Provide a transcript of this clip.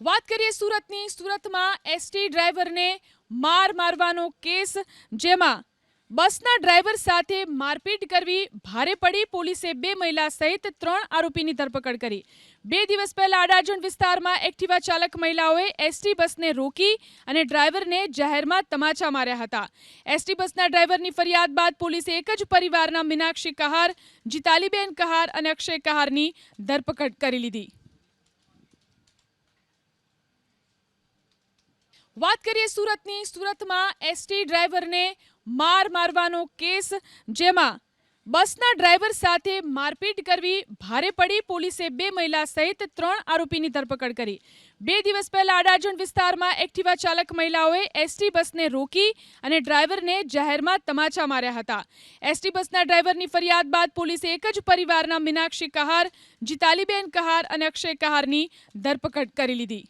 વાત કરીએ સુરતની. સુરતમાં એસટી ડ્રાઈવરને માર મારવાનો કેસ, જેમાં બસના ડ્રાઈવર સાથે મારપીટ કરવી, ભારે પડી. પોલીસે બે મહિલા સહિત ત્રણ આરોપીની ધરપકડ કરી. બે દિવસ પહેલા અડાજણ વિસ્તારમાં એક્ટિવા ચાલક મહિલાઓએ એસટી બસને રોકી અને ડ્રાઈવરને જાહેરમાં તમાચા માર્યા હતા. એસટી બસના ડ્રાઈવરની ફરિયાદ બાદ પોલીસે એક જ પરિવારના મીનાક્ષી કહાર, જીતાલીબેન કહાર અને અક્ષય કહારની ધરપકડ કરી લીધી. વાત કરીએ સુરતની, સુરતમાં એસટી ડ્રાઈવરને માર મારવાનો કેસ, જેમાં બસના ડ્રાઈવર સાથે મારપીટ કરવી, ભારે પડી, પોલીસે બે મહિલા સહિત ત્રણ આરોપીની ધરપકડ કરી. બે દિવસ પહેલા અડાજણ વિસ્તારમાં એક્ટિવા ચાલક મહિલાઓએ એસટી બસને રોકી અને ડ્રાઈવરને જાહેરમાં તમાચા માર્યા હતા. એસટી બસના ડ્રાઈવરની ફરિયાદ બાદ પોલીસે એક જ પરિવારના મીનાક્ષી કહાર, જીતાલીબેન કહાર અને અક્ષય કહારની ધરપકડ કરી લીધી.